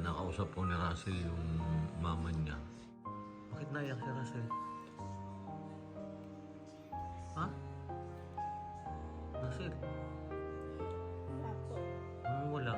Nakausap po ni Russell yung mama niya. Bakit naiyak si Russell? Ha? Russell? Wala po. Ano wala?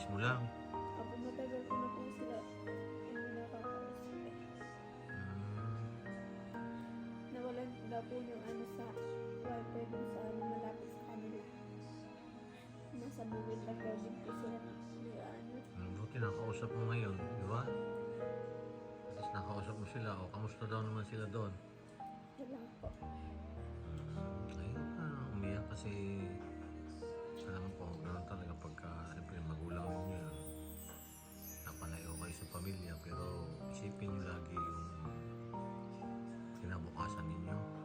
Na-miss mo lang. Kapag matagal ko na po sila, hindi nakakausap eh. Hmm, Nawalan na po yung ano sa wifi dun sa ano malapit sa kanila. Nasa lang daw din po sila. Di ba, ano? hmm, buti nakausap mo ngayon, di ba? At least nakausap mo sila. O, kamusta daw naman sila doon? Wala po. Hmm, ayun na, umiyak kasi alam ko, ganun talaga pagka, siyempre, magulang ninyo. Napalayo kayo sa pamilya, pero isipin nyo lagi yung kinabukasan ninyo.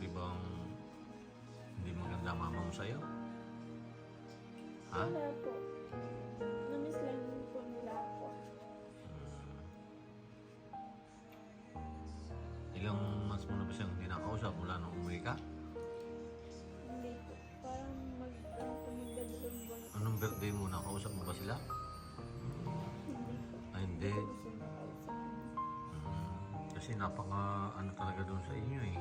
Nasabi bang hindi maganda mama mo sa'yo? Ha? Wala po. Namiss lang din po nila ako. Ilang months mo na ba siyang hindi nakausap mula nung umuwi ka? Hindi po. Parang mag, ano po, magdadalawang buwan. Anong birthday mo? Nakausap mo ba sila? Hindi po. Ay, hindi. Hindi ko siya nakausap. Mm, kasi napaka ano talaga doon sa inyo eh.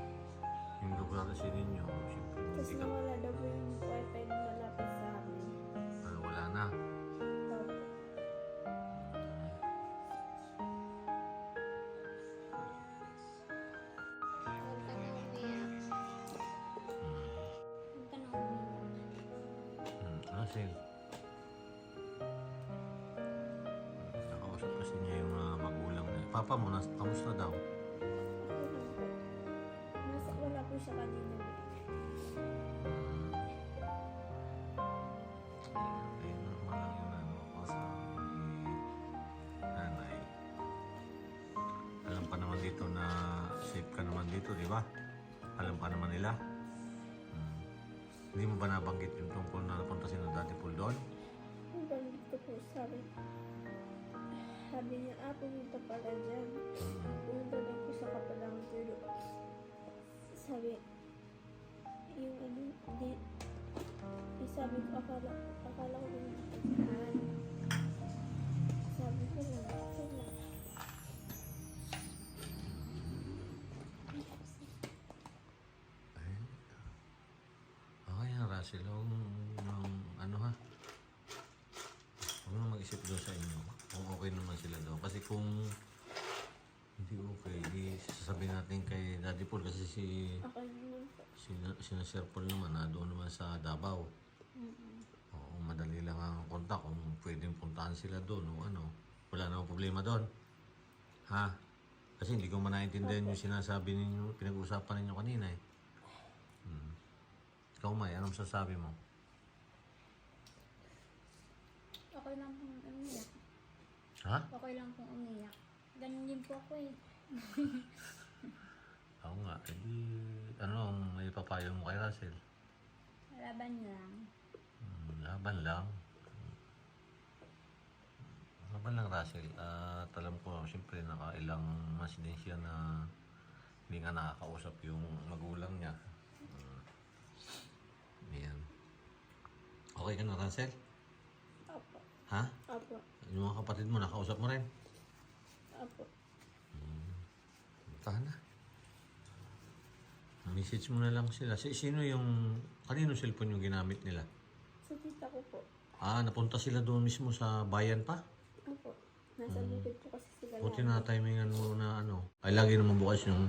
Yung lugar kasi ninyo. Siyempre, hindi ka, nawala daw po yung wifi na malapit sa amin. ano, wala na. Opo. Huwag ka na umiyak. Huwag ka na umiyak. mm, Russell. Mm, Nakausap kasi niya yung mga magulang niya. Papa mo, nas, kamusta daw? Siya kanina. Eh. Alam pa naman dito na safe ka naman dito, di ba? Alam pa naman nila. Hmm. Hindi mo ba nabanggit yung tungkol na napunta si Daddy Pool doon? Ang balik ko po sabi. Sabi niya, ah, pumunta pala dyan. Hmm. Pumunta daw po sa kapalang sabi, yung ano, di, sabi ko, akala, akala ko saan. Sabi ko lang, wala. Ay. Okay. Huwag mong, ano ha? Huwag mong mag-isip doon sa inyo. Kung okay naman sila doon. Kasi kung hindi okay, di sasabihin natin kay Daddy Paul kasi si Ako naman po. si, si Sir Paul naman na doon naman sa Davao. Mm-mm. Oo, madali lang ang kontak kung pwedeng puntahan sila doon o ano. Wala namang problema doon. Ha? Kasi hindi ko man naintindihan yung sinasabi ninyo, pinag-uusapan ninyo kanina eh. Hmm. Ikaw, May, anong sasabi mo? Okay lang pong umiyak. Ha? Okay lang pong umiyak. Ganun din po ako eh. Oo nga, edi, ano ang may papayo mo kay Russell? Laban lang. Hmm, laban lang. naman lang, Russell. At alam ko, siyempre, nakailang mas din siya na hindi nga nakakausap yung magulang niya. Uh, yan. Okay ka na, Russell? Apo. Ha? Apo. Yung mga kapatid mo, nakausap mo rin? Apo. Tahan na. Message mo na lang sila. Si, sino yung, kanino cellphone yung ginamit nila? Sa tita ko po. Ah, napunta sila doon mismo sa bayan pa? Apo. Nasa bukid po kasi sila. Buti na timingan mo na ano. Ay, lagi naman bukas yung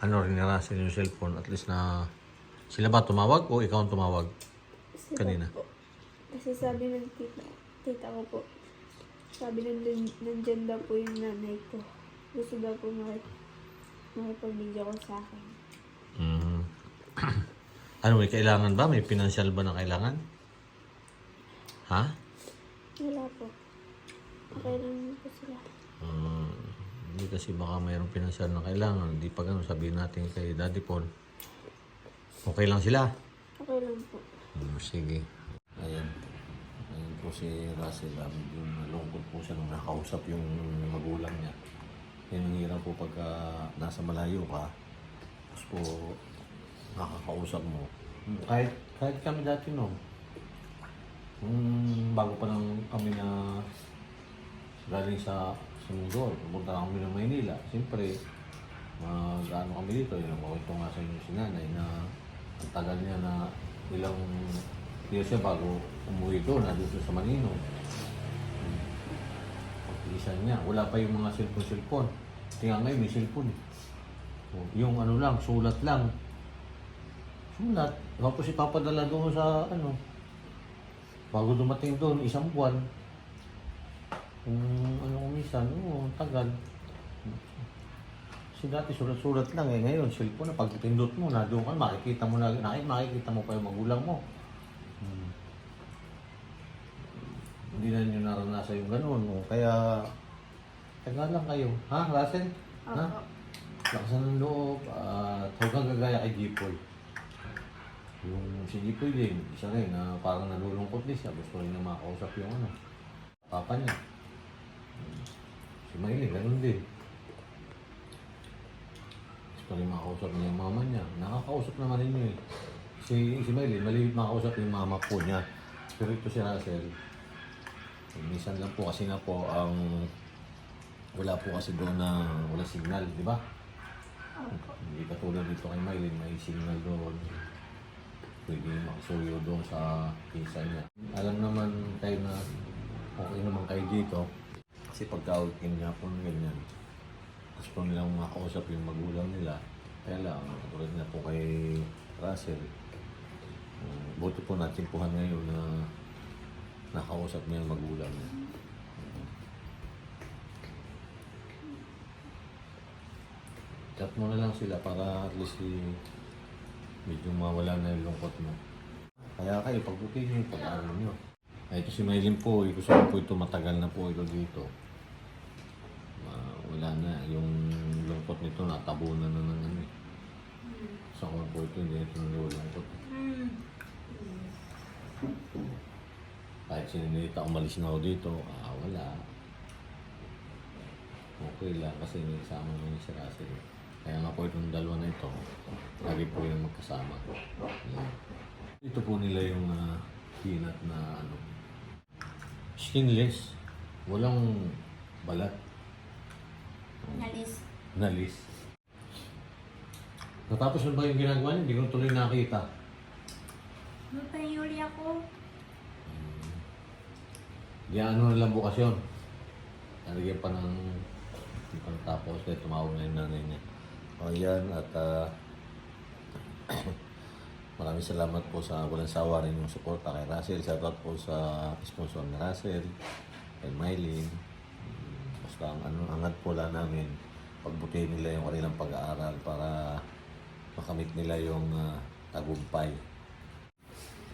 ano rin ni Russell yung cellphone. At least na sila ba tumawag o ikaw ang tumawag? Sila Kanina. Po. Kasi sabi ng tita, tita ko po, sabi nandun, nandyan daw po yung nanay ko. Gusto daw po makip, makipag-video ko sa akin. Mm. ano, may kailangan ba? May financial ba na kailangan? Ha? Wala po. Okay lang po sila. Ah, hindi kasi baka mayroong financial na kailangan. Hindi pa ganun sabihin natin kay Daddy Paul. Okay lang sila? Okay lang po. Hmm, sige. Po si Russell. Um, yung nalungkot po siya nung nakausap yung magulang niya. Yan ang hirap po pagka nasa malayo ka. Tapos po nakakausap mo. Kahit, kahit kami dati no. Hmm, bago pa lang kami na galing sa Sumugol, pumunta kami ng Maynila. Siyempre, mag ano kami dito, yung mawito nga sa inyo si nanay na ang tagal niya na ilang years siya bago umuwi doon, na doon sa Manino. Isa niya, wala pa yung mga cellphone-cellphone. Kaya ngayon may cellphone. eh. Yung ano lang, sulat lang. Sulat. Tapos ipapadala doon sa ano. Bago dumating doon, isang buwan. Kung ano kumisan, oo, tagal. Kasi dati sulat-sulat lang eh. Ngayon, cellphone na pag pindot mo na doon ka, makikita mo na, nakik, makikita mo pa yung magulang mo. Hmm. Hindi na nyo naranasan yung ganun. O, kaya, taga lang kayo. Ha, Russell? Ha? Apo. Lakasan ng loob at huwag kang gagaya kay Jipoy. Yung si Jipoy din, isa rin na parang nalulungkot din siya. Gusto rin na makausap yung ano, papa niya. Si Maylin, ganun din. Gusto rin makausap niya yung mama niya. Nakakausap naman ninyo eh. Si, si Maylin, maliit makausap yung mama po niya. Pero ito si Russell, minsan lang po kasi nga po ang wala po kasi doon na wala signal, di ba? Hindi katulad dito kay Mylene, may signal doon. Pwede makisuyo doon sa pinsan niya. Alam naman tayo na okay naman kayo dito. Kasi pagka-weekend nga po ng ganyan, gusto nilang makausap yung magulang nila. Kaya lang, tulad na po kay Russell, buti po natin puhan ngayon na nakausap niya yung magulang niya. Chat mo na lang sila para at least eh, medyo mawala na yung lungkot mo. Kaya kayo, pagbuti niyo yung pag-aaral niyo. Ay, ito si Maylin po, eh, gusto ko po ito matagal na po ito dito. Ah, wala na, yung lungkot nito natabunan na ng ano eh. Sa so, po ito, hindi ito nalulungkot. Kahit sininita umalis na ako dito, ah, wala. Okay lang kasi may kasama naman si Russell. Kaya nga po itong dalawa na ito, lagi po yung magkasama. Yan. Ito po nila yung uh, peanut na ano, skinless, walang balat, Nalis. nalis. Natapos na ba yung ginagawa niya? Hindi ko tuloy nakita. Magpayuli ako. Di ano na lang bukas yun. Nalagyan pa ng hindi pa natapos kaya tumawag na yung nanay niya. O yan at ah, maraming salamat po sa walang sawa rin yung suporta kay Russell. Shoutout po sa sponsor ni Russell, kay Mylene. Basta ang ano, angat po lang namin pagbutihin nila yung kanilang pag-aaral para makamit nila yung ah, tagumpay.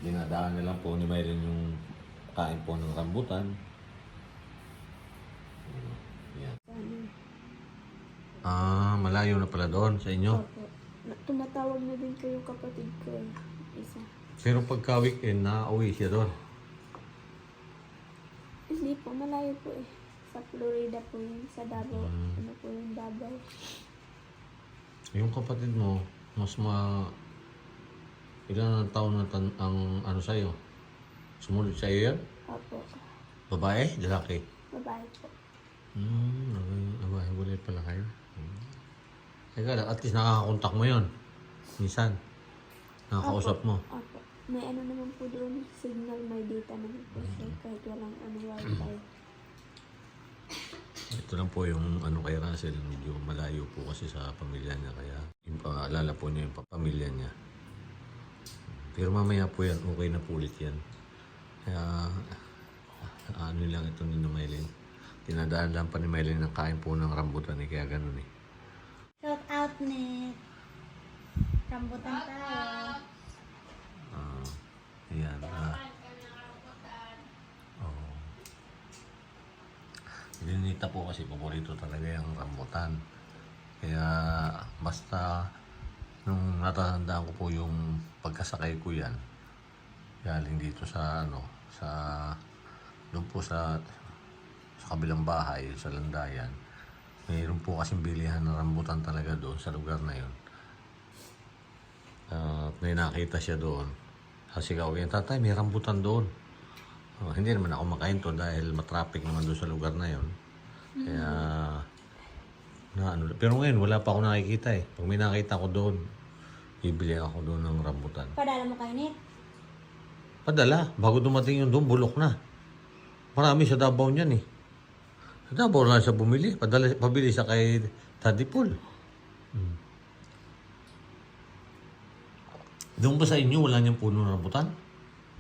Dinadaan na lang po ni Mylene yung kain po ng rambutan. Yan. Ah, malayo na pala doon sa inyo. Opo. Na- Tumatawag na din yung kapatid ko eh. Isa. Pero pagka weekend na uwi siya doon. Hindi po, malayo po eh. sa Florida po yun, sa Davao. Mm. Ano po yung Davao. Yung kapatid mo, mas ma... Ilan ang taon na tan- ang ano sa'yo? Sumunod sa'yo yan? Opo. Babae? Lalaki? Babae po. Hmm, babae. Wala pala kayo. Hmm. Teka lang, at least nakakakontak mo yon Minsan. Nakakausap mo. Opo. May ano naman po doon, signal, may data naman po siya kahit walang ano, wifi. Ito lang po yung ano kay Russell, medyo malayo po kasi sa pamilya niya kaya yung paalala po niya yung pa- pamilya niya. Pero mamaya po yan, okay na po ulit yan. Kaya ano lang ito ni Maylin. Tinadaan lang pa ni Maylin ng kain po ng rambutan eh, kaya ganun eh. Shout out ni Rambutan tayo. Ah, ayan. Ah. Oo. Ninita po kasi paborito talaga yung rambutan. Kaya basta nung natatandaan ko po yung pagkasakay ko yan, galing dito sa ano, sa doon po sa sa kabilang bahay, sa Landayan. Mayroon po kasing bilihan ng rambutan talaga doon sa lugar na yun. At may nakita siya doon. Sasigaw yan, tatay, may rambutan doon. Oh, hindi naman ako makain to dahil matraffic naman doon sa lugar na yon. Kaya, na, ano, pero ngayon wala pa ako nakikita eh. Pag may nakita ko doon, bibili ako doon ng rambutan. Padala mo kayo nit. Padala, bago dumating yung doon, bulok na. Marami sa Davao niyan eh. Sa Davao lang siya bumili. Padala, pabili siya kay Daddy Paul. Hmm. Doon ba sa inyo, wala niyang puno ng rambutan?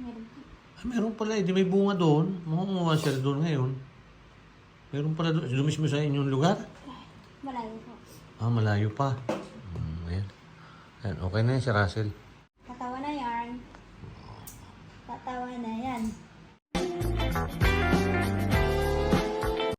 Meron. Ay, meron pala eh. Di may bunga doon. Makunguha sila doon ngayon. Meron pala doon. Dumis mo sa inyong lugar? Malayo po. Ah, malayo pa. Hmm, ayan. Ayan, okay na yan si Russell.